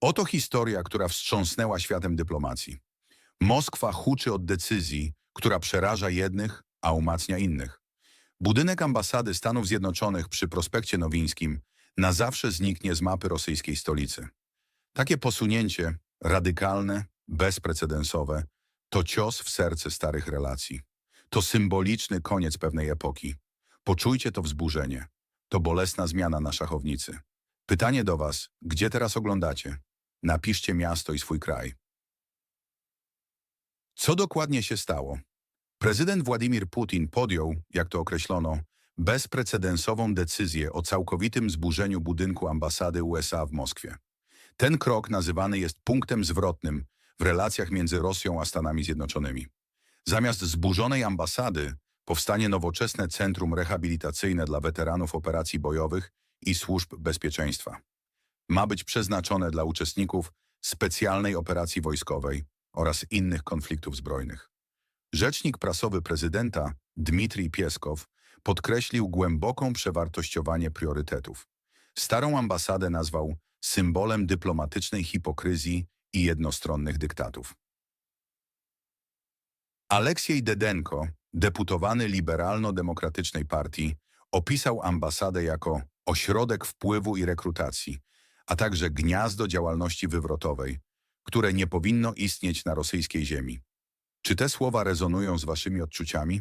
Oto historia, która wstrząsnęła światem dyplomacji. Moskwa huczy od decyzji, która przeraża jednych, a umacnia innych. Budynek ambasady Stanów Zjednoczonych przy prospekcie Nowińskim na zawsze zniknie z mapy rosyjskiej stolicy. Takie posunięcie, radykalne, bezprecedensowe, to cios w serce starych relacji. To symboliczny koniec pewnej epoki. Poczujcie to wzburzenie. To bolesna zmiana na szachownicy. Pytanie do Was, gdzie teraz oglądacie? Napiszcie miasto i swój kraj. Co dokładnie się stało? Prezydent Władimir Putin podjął, jak to określono, bezprecedensową decyzję o całkowitym zburzeniu budynku ambasady USA w Moskwie. Ten krok nazywany jest punktem zwrotnym w relacjach między Rosją a Stanami Zjednoczonymi. Zamiast zburzonej ambasady powstanie nowoczesne centrum rehabilitacyjne dla weteranów operacji bojowych i służb bezpieczeństwa. Ma być przeznaczone dla uczestników specjalnej operacji wojskowej oraz innych konfliktów zbrojnych. Rzecznik prasowy prezydenta Dmitrij Pieskow podkreślił głęboką przewartościowanie priorytetów. Starą ambasadę nazwał symbolem dyplomatycznej hipokryzji i jednostronnych dyktatów. Aleksiej Dedenko, deputowany liberalno-demokratycznej partii, opisał ambasadę jako ośrodek wpływu i rekrutacji, a także gniazdo działalności wywrotowej, które nie powinno istnieć na rosyjskiej ziemi. Czy te słowa rezonują z waszymi odczuciami?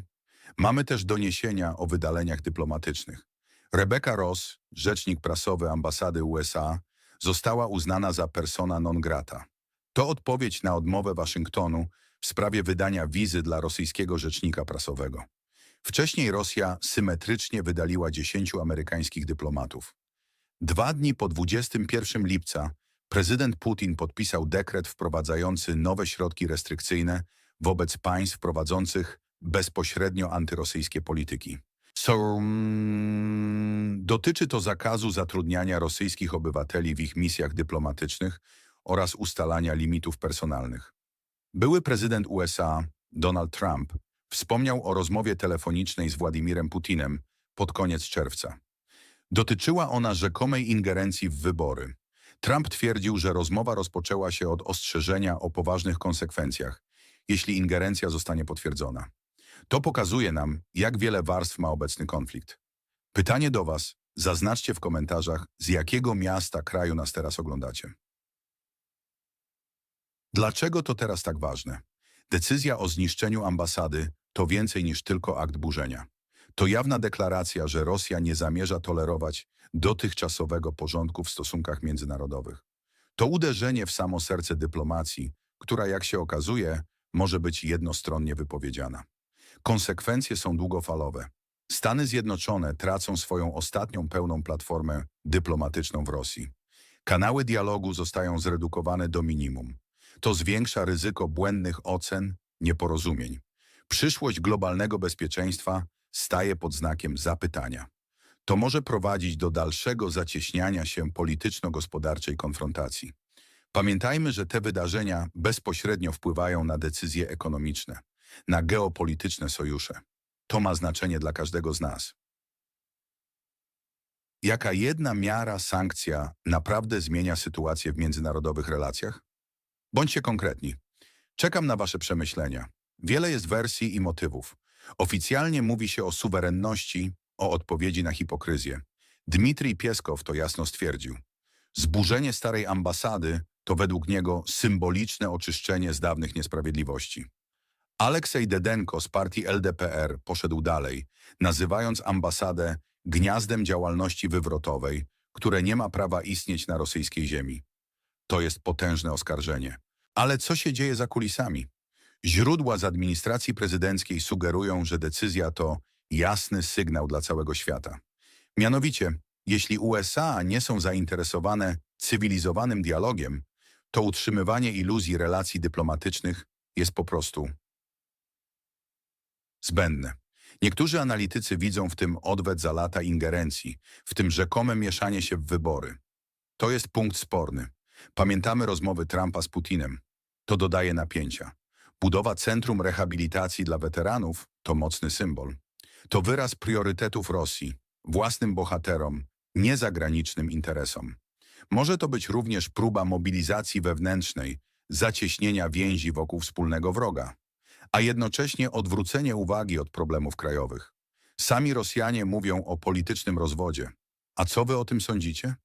Mamy też doniesienia o wydaleniach dyplomatycznych. Rebecca Ross, rzecznik prasowy ambasady USA, została uznana za persona non grata. To odpowiedź na odmowę Waszyngtonu w sprawie wydania wizy dla rosyjskiego rzecznika prasowego. Wcześniej Rosja symetrycznie wydaliła 10 amerykańskich dyplomatów. Dwa dni po 21 lipca prezydent Putin podpisał dekret wprowadzający nowe środki restrykcyjne wobec państw prowadzących bezpośrednio antyrosyjskie polityki. So, mm, dotyczy to zakazu zatrudniania rosyjskich obywateli w ich misjach dyplomatycznych oraz ustalania limitów personalnych. Były prezydent USA Donald Trump wspomniał o rozmowie telefonicznej z Władimirem Putinem pod koniec czerwca. Dotyczyła ona rzekomej ingerencji w wybory. Trump twierdził, że rozmowa rozpoczęła się od ostrzeżenia o poważnych konsekwencjach, jeśli ingerencja zostanie potwierdzona. To pokazuje nam, jak wiele warstw ma obecny konflikt. Pytanie do Was, zaznaczcie w komentarzach, z jakiego miasta kraju nas teraz oglądacie. Dlaczego to teraz tak ważne? Decyzja o zniszczeniu ambasady to więcej niż tylko akt burzenia. To jawna deklaracja, że Rosja nie zamierza tolerować dotychczasowego porządku w stosunkach międzynarodowych. To uderzenie w samo serce dyplomacji, która, jak się okazuje, może być jednostronnie wypowiedziana. Konsekwencje są długofalowe. Stany Zjednoczone tracą swoją ostatnią pełną platformę dyplomatyczną w Rosji. Kanały dialogu zostają zredukowane do minimum. To zwiększa ryzyko błędnych ocen, nieporozumień. Przyszłość globalnego bezpieczeństwa staje pod znakiem zapytania. To może prowadzić do dalszego zacieśniania się polityczno-gospodarczej konfrontacji. Pamiętajmy, że te wydarzenia bezpośrednio wpływają na decyzje ekonomiczne, na geopolityczne sojusze. To ma znaczenie dla każdego z nas. Jaka jedna miara, sankcja naprawdę zmienia sytuację w międzynarodowych relacjach? Bądźcie konkretni. Czekam na Wasze przemyślenia. Wiele jest wersji i motywów. Oficjalnie mówi się o suwerenności, o odpowiedzi na hipokryzję. Dmitrij Pieskow to jasno stwierdził. Zburzenie starej ambasady to według niego symboliczne oczyszczenie z dawnych niesprawiedliwości. Aleksej Dedenko z partii LDPR poszedł dalej, nazywając ambasadę gniazdem działalności wywrotowej, które nie ma prawa istnieć na rosyjskiej ziemi. To jest potężne oskarżenie. Ale co się dzieje za kulisami? Źródła z administracji prezydenckiej sugerują, że decyzja to jasny sygnał dla całego świata. Mianowicie, jeśli USA nie są zainteresowane cywilizowanym dialogiem, to utrzymywanie iluzji relacji dyplomatycznych jest po prostu zbędne. Niektórzy analitycy widzą w tym odwet za lata ingerencji, w tym rzekome mieszanie się w wybory. To jest punkt sporny. Pamiętamy rozmowy Trumpa z Putinem. To dodaje napięcia. Budowa Centrum Rehabilitacji dla Weteranów to mocny symbol. To wyraz priorytetów Rosji, własnym bohaterom, nie zagranicznym interesom. Może to być również próba mobilizacji wewnętrznej, zacieśnienia więzi wokół wspólnego wroga, a jednocześnie odwrócenie uwagi od problemów krajowych. Sami Rosjanie mówią o politycznym rozwodzie. A co wy o tym sądzicie?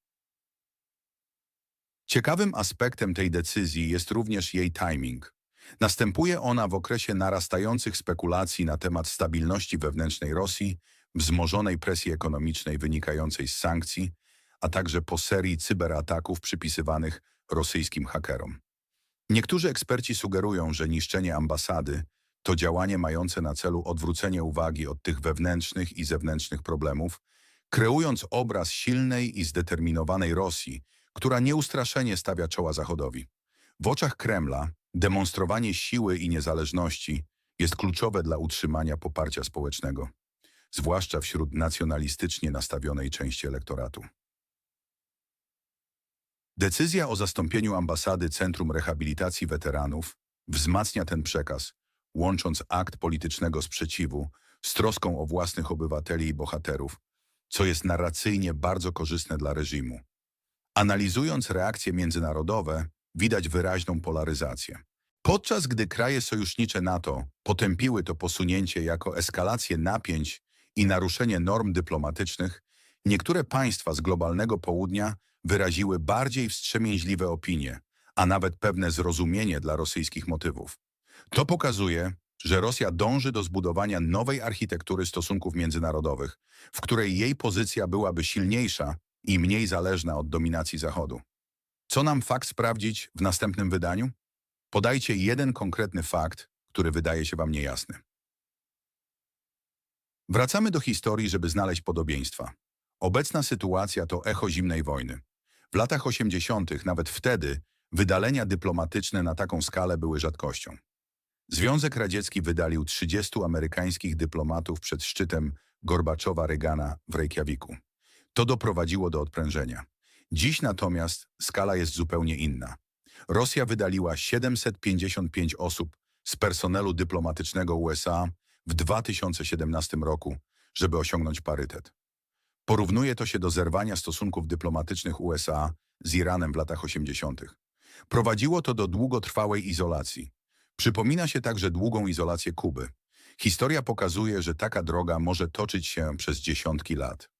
Ciekawym aspektem tej decyzji jest również jej timing. Następuje ona w okresie narastających spekulacji na temat stabilności wewnętrznej Rosji, wzmożonej presji ekonomicznej wynikającej z sankcji, a także po serii cyberataków przypisywanych rosyjskim hakerom. Niektórzy eksperci sugerują, że niszczenie ambasady to działanie mające na celu odwrócenie uwagi od tych wewnętrznych i zewnętrznych problemów, kreując obraz silnej i zdeterminowanej Rosji, która nieustraszenie stawia czoła Zachodowi. W oczach Kremla demonstrowanie siły i niezależności jest kluczowe dla utrzymania poparcia społecznego, zwłaszcza wśród nacjonalistycznie nastawionej części elektoratu. Decyzja o zastąpieniu ambasady Centrum Rehabilitacji Weteranów wzmacnia ten przekaz, łącząc akt politycznego sprzeciwu z troską o własnych obywateli i bohaterów, co jest narracyjnie bardzo korzystne dla reżimu. Analizując reakcje międzynarodowe, widać wyraźną polaryzację. Podczas gdy kraje sojusznicze NATO potępiły to posunięcie jako eskalację napięć i naruszenie norm dyplomatycznych, niektóre państwa z globalnego południa wyraziły bardziej wstrzemięźliwe opinie, a nawet pewne zrozumienie dla rosyjskich motywów. To pokazuje, że Rosja dąży do zbudowania nowej architektury stosunków międzynarodowych, w której jej pozycja byłaby silniejsza i mniej zależna od dominacji Zachodu. Co nam fakt sprawdzić w następnym wydaniu? Podajcie jeden konkretny fakt, który wydaje się Wam niejasny. Wracamy do historii, żeby znaleźć podobieństwa. Obecna sytuacja to echo zimnej wojny. W latach 80., nawet wtedy, wydalenia dyplomatyczne na taką skalę były rzadkością. Związek Radziecki wydalił 30 amerykańskich dyplomatów przed szczytem Gorbaczowa-Regana w Reykjaviku. To doprowadziło do odprężenia. Dziś natomiast skala jest zupełnie inna. Rosja wydaliła 755 osób z personelu dyplomatycznego USA w 2017 roku, żeby osiągnąć parytet. Porównuje to się do zerwania stosunków dyplomatycznych USA z Iranem w latach 80. Prowadziło to do długotrwałej izolacji. Przypomina się także długą izolację Kuby. Historia pokazuje, że taka droga może toczyć się przez dziesiątki lat.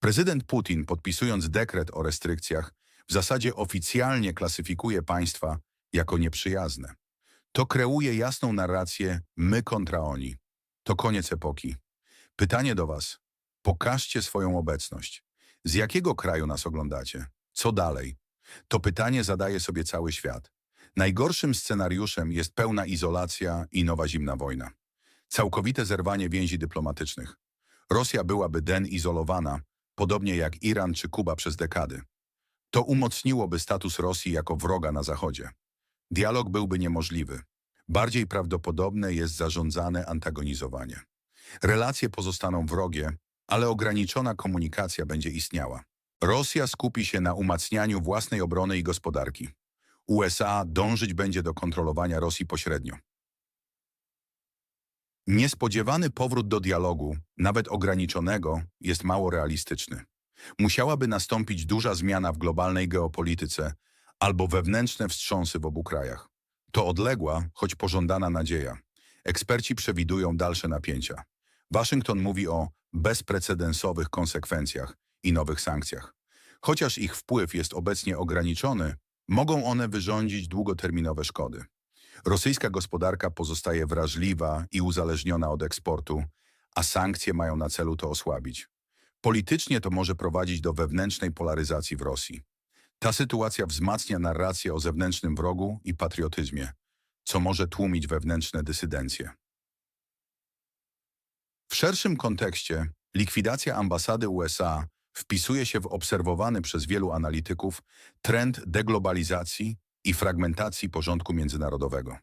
Prezydent Putin, podpisując dekret o restrykcjach, w zasadzie oficjalnie klasyfikuje państwa jako nieprzyjazne. To kreuje jasną narrację my kontra oni. To koniec epoki. Pytanie do Was. Pokażcie swoją obecność. Z jakiego kraju nas oglądacie? Co dalej? To pytanie zadaje sobie cały świat. Najgorszym scenariuszem jest pełna izolacja i nowa zimna wojna. Całkowite zerwanie więzi dyplomatycznych. Rosja byłaby denizolowana, podobnie jak Iran czy Kuba przez dekady. To umocniłoby status Rosji jako wroga na Zachodzie. Dialog byłby niemożliwy. Bardziej prawdopodobne jest zarządzane antagonizowanie. Relacje pozostaną wrogie, ale ograniczona komunikacja będzie istniała. Rosja skupi się na umacnianiu własnej obrony i gospodarki. USA dążyć będzie do kontrolowania Rosji pośrednio. Niespodziewany powrót do dialogu, nawet ograniczonego, jest mało realistyczny. Musiałaby nastąpić duża zmiana w globalnej geopolityce albo wewnętrzne wstrząsy w obu krajach. To odległa, choć pożądana nadzieja. Eksperci przewidują dalsze napięcia. Waszyngton mówi o bezprecedensowych konsekwencjach i nowych sankcjach. Chociaż ich wpływ jest obecnie ograniczony, mogą one wyrządzić długoterminowe szkody. Rosyjska gospodarka pozostaje wrażliwa i uzależniona od eksportu, a sankcje mają na celu to osłabić. Politycznie to może prowadzić do wewnętrznej polaryzacji w Rosji. Ta sytuacja wzmacnia narrację o zewnętrznym wrogu i patriotyzmie, co może tłumić wewnętrzne dysydencje. W szerszym kontekście likwidacja ambasady USA wpisuje się w obserwowany przez wielu analityków trend deglobalizacji i fragmentacji porządku międzynarodowego.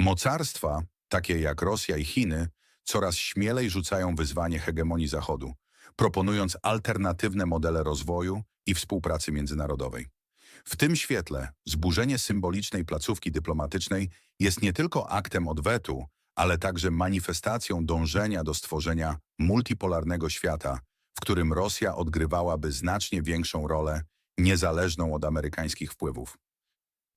Mocarstwa, takie jak Rosja i Chiny, coraz śmielej rzucają wyzwanie hegemonii Zachodu, proponując alternatywne modele rozwoju i współpracy międzynarodowej. W tym świetle zburzenie symbolicznej placówki dyplomatycznej jest nie tylko aktem odwetu, ale także manifestacją dążenia do stworzenia multipolarnego świata, w którym Rosja odgrywałaby znacznie większą rolę, niezależną od amerykańskich wpływów.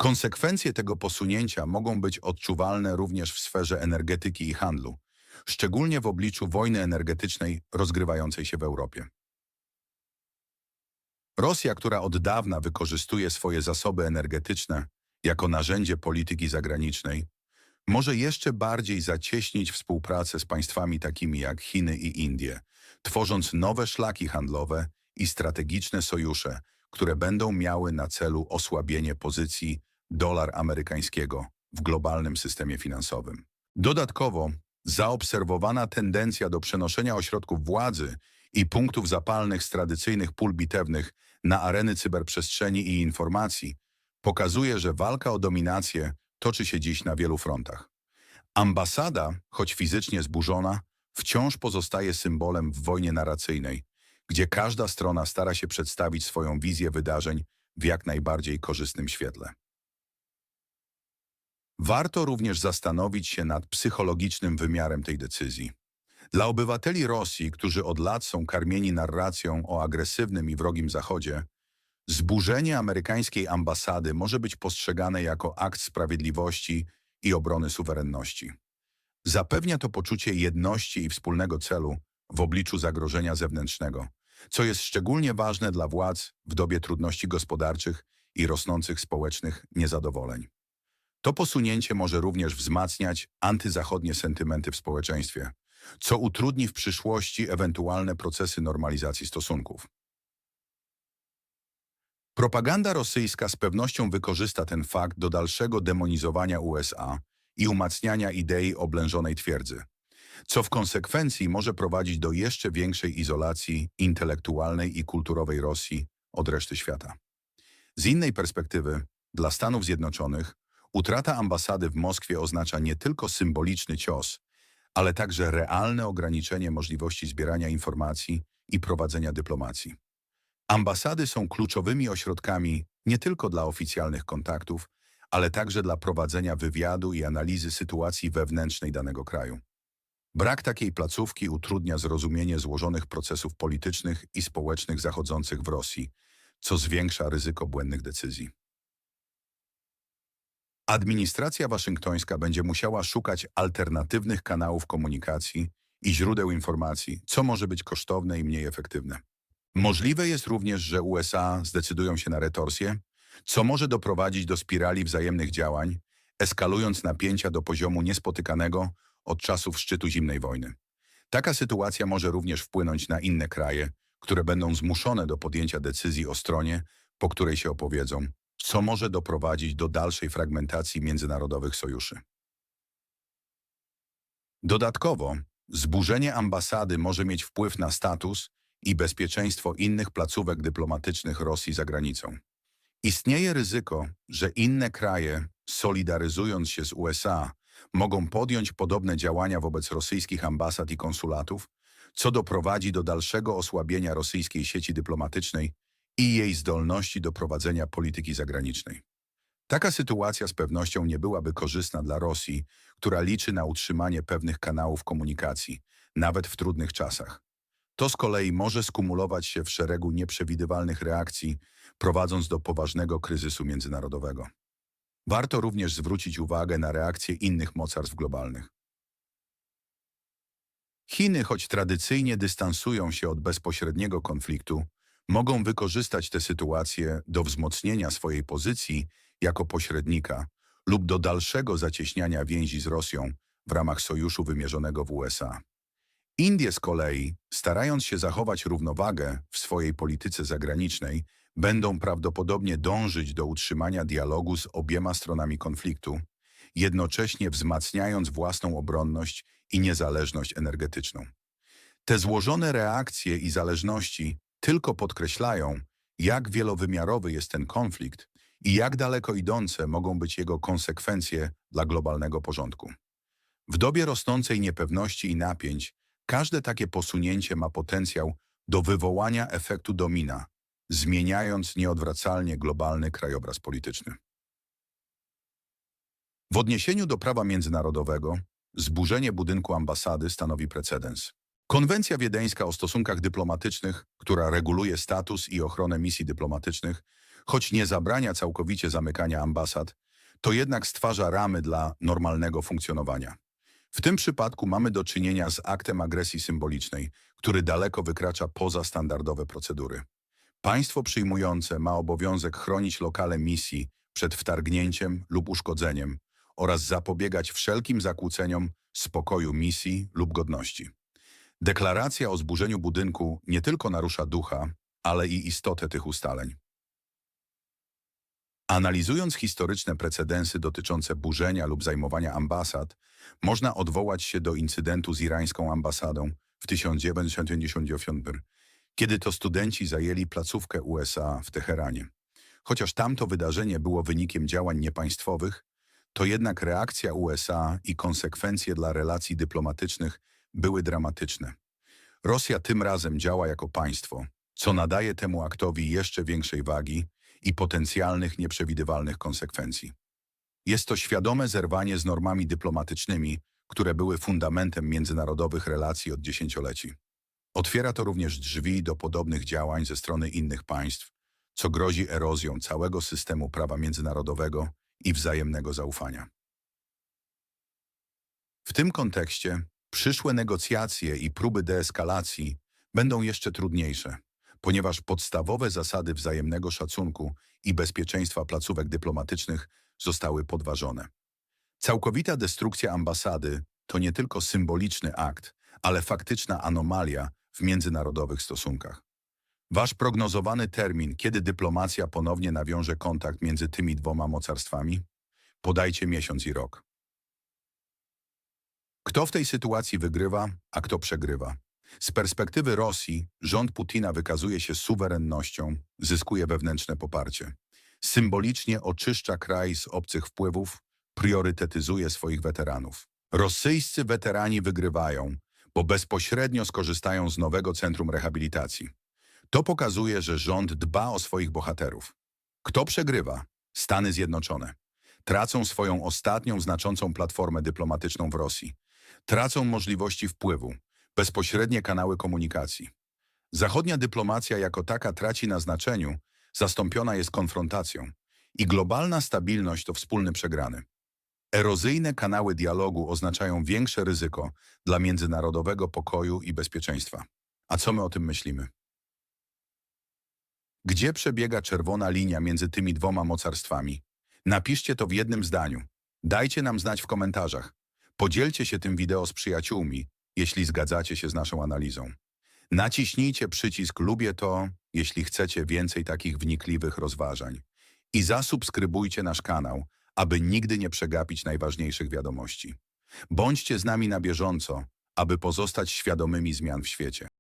Konsekwencje tego posunięcia mogą być odczuwalne również w sferze energetyki i handlu, szczególnie w obliczu wojny energetycznej rozgrywającej się w Europie. Rosja, która od dawna wykorzystuje swoje zasoby energetyczne jako narzędzie polityki zagranicznej, może jeszcze bardziej zacieśnić współpracę z państwami takimi jak Chiny i Indie, tworząc nowe szlaki handlowe i strategiczne sojusze, które będą miały na celu osłabienie pozycji dolar amerykańskiego w globalnym systemie finansowym. Dodatkowo, zaobserwowana tendencja do przenoszenia ośrodków władzy i punktów zapalnych z tradycyjnych pól bitewnych na areny cyberprzestrzeni i informacji pokazuje, że walka o dominację toczy się dziś na wielu frontach. Ambasada, choć fizycznie zburzona, wciąż pozostaje symbolem w wojnie narracyjnej, gdzie każda strona stara się przedstawić swoją wizję wydarzeń w jak najbardziej korzystnym świetle. Warto również zastanowić się nad psychologicznym wymiarem tej decyzji. Dla obywateli Rosji, którzy od lat są karmieni narracją o agresywnym i wrogim Zachodzie, zburzenie amerykańskiej ambasady może być postrzegane jako akt sprawiedliwości i obrony suwerenności. Zapewnia to poczucie jedności i wspólnego celu w obliczu zagrożenia zewnętrznego, co jest szczególnie ważne dla władz w dobie trudności gospodarczych i rosnących społecznych niezadowoleń. To posunięcie może również wzmacniać antyzachodnie sentymenty w społeczeństwie, co utrudni w przyszłości ewentualne procesy normalizacji stosunków. Propaganda rosyjska z pewnością wykorzysta ten fakt do dalszego demonizowania USA i umacniania idei oblężonej twierdzy, co w konsekwencji może prowadzić do jeszcze większej izolacji intelektualnej i kulturowej Rosji od reszty świata. Z innej perspektywy, dla Stanów Zjednoczonych utrata ambasady w Moskwie oznacza nie tylko symboliczny cios, ale także realne ograniczenie możliwości zbierania informacji i prowadzenia dyplomacji. Ambasady są kluczowymi ośrodkami nie tylko dla oficjalnych kontaktów, ale także dla prowadzenia wywiadu i analizy sytuacji wewnętrznej danego kraju. Brak takiej placówki utrudnia zrozumienie złożonych procesów politycznych i społecznych zachodzących w Rosji, co zwiększa ryzyko błędnych decyzji. Administracja waszyngtońska będzie musiała szukać alternatywnych kanałów komunikacji i źródeł informacji, co może być kosztowne i mniej efektywne. Możliwe jest również, że USA zdecydują się na retorsję, co może doprowadzić do spirali wzajemnych działań, eskalując napięcia do poziomu niespotykanego od czasów szczytu zimnej wojny. Taka sytuacja może również wpłynąć na inne kraje, które będą zmuszone do podjęcia decyzji o stronie, po której się opowiedzą, co może doprowadzić do dalszej fragmentacji międzynarodowych sojuszy. Dodatkowo, zburzenie ambasady może mieć wpływ na status i bezpieczeństwo innych placówek dyplomatycznych Rosji za granicą. Istnieje ryzyko, że inne kraje, solidaryzując się z USA, mogą podjąć podobne działania wobec rosyjskich ambasad i konsulatów, co doprowadzi do dalszego osłabienia rosyjskiej sieci dyplomatycznej i jej zdolności do prowadzenia polityki zagranicznej. Taka sytuacja z pewnością nie byłaby korzystna dla Rosji, która liczy na utrzymanie pewnych kanałów komunikacji, nawet w trudnych czasach. To z kolei może skumulować się w szeregu nieprzewidywalnych reakcji, prowadząc do poważnego kryzysu międzynarodowego. Warto również zwrócić uwagę na reakcje innych mocarstw globalnych. Chiny, choć tradycyjnie dystansują się od bezpośredniego konfliktu, mogą wykorzystać tę sytuację do wzmocnienia swojej pozycji jako pośrednika lub do dalszego zacieśniania więzi z Rosją w ramach sojuszu wymierzonego w USA. Indie z kolei, starając się zachować równowagę w swojej polityce zagranicznej, będą prawdopodobnie dążyć do utrzymania dialogu z obiema stronami konfliktu, jednocześnie wzmacniając własną obronność i niezależność energetyczną. Te złożone reakcje i zależności tylko podkreślają, jak wielowymiarowy jest ten konflikt i jak daleko idące mogą być jego konsekwencje dla globalnego porządku. W dobie rosnącej niepewności i napięć każde takie posunięcie ma potencjał do wywołania efektu domina, zmieniając nieodwracalnie globalny krajobraz polityczny. W odniesieniu do prawa międzynarodowego, zburzenie budynku ambasady stanowi precedens. Konwencja wiedeńska o stosunkach dyplomatycznych, która reguluje status i ochronę misji dyplomatycznych, choć nie zabrania całkowicie zamykania ambasad, to jednak stwarza ramy dla normalnego funkcjonowania. W tym przypadku mamy do czynienia z aktem agresji symbolicznej, który daleko wykracza poza standardowe procedury. Państwo przyjmujące ma obowiązek chronić lokale misji przed wtargnięciem lub uszkodzeniem oraz zapobiegać wszelkim zakłóceniom spokoju misji lub godności. Deklaracja o zburzeniu budynku nie tylko narusza ducha, ale i istotę tych ustaleń. Analizując historyczne precedensy dotyczące burzenia lub zajmowania ambasad, można odwołać się do incydentu z irańską ambasadą w 1995, kiedy to studenci zajęli placówkę USA w Teheranie. Chociaż tamto wydarzenie było wynikiem działań niepaństwowych, to jednak reakcja USA i konsekwencje dla relacji dyplomatycznych były dramatyczne. Rosja tym razem działa jako państwo, co nadaje temu aktowi jeszcze większej wagi i potencjalnych nieprzewidywalnych konsekwencji. Jest to świadome zerwanie z normami dyplomatycznymi, które były fundamentem międzynarodowych relacji od dziesięcioleci. Otwiera to również drzwi do podobnych działań ze strony innych państw, co grozi erozją całego systemu prawa międzynarodowego i wzajemnego zaufania. W tym kontekście przyszłe negocjacje i próby deeskalacji będą jeszcze trudniejsze, ponieważ podstawowe zasady wzajemnego szacunku i bezpieczeństwa placówek dyplomatycznych zostały podważone. Całkowita destrukcja ambasady to nie tylko symboliczny akt, ale faktyczna anomalia w międzynarodowych stosunkach. Wasz prognozowany termin, kiedy dyplomacja ponownie nawiąże kontakt między tymi dwoma mocarstwami? Podajcie miesiąc i rok. Kto w tej sytuacji wygrywa, a kto przegrywa? Z perspektywy Rosji rząd Putina wykazuje się suwerennością, zyskuje wewnętrzne poparcie. Symbolicznie oczyszcza kraj z obcych wpływów, priorytetyzuje swoich weteranów. Rosyjscy weterani wygrywają, bo bezpośrednio skorzystają z nowego centrum rehabilitacji. To pokazuje, że rząd dba o swoich bohaterów. Kto przegrywa? Stany Zjednoczone. Tracą swoją ostatnią znaczącą platformę dyplomatyczną w Rosji. Tracą możliwości wpływu, bezpośrednie kanały komunikacji. Zachodnia dyplomacja jako taka traci na znaczeniu, zastąpiona jest konfrontacją. I globalna stabilność to wspólny przegrany. Erozyjne kanały dialogu oznaczają większe ryzyko dla międzynarodowego pokoju i bezpieczeństwa. A co my o tym myślimy? Gdzie przebiega czerwona linia między tymi dwoma mocarstwami? Napiszcie to w jednym zdaniu. Dajcie nam znać w komentarzach. Podzielcie się tym wideo z przyjaciółmi, jeśli zgadzacie się z naszą analizą. Naciśnijcie przycisk Lubię to, jeśli chcecie więcej takich wnikliwych rozważań. I zasubskrybujcie nasz kanał, aby nigdy nie przegapić najważniejszych wiadomości. Bądźcie z nami na bieżąco, aby pozostać świadomymi zmian w świecie.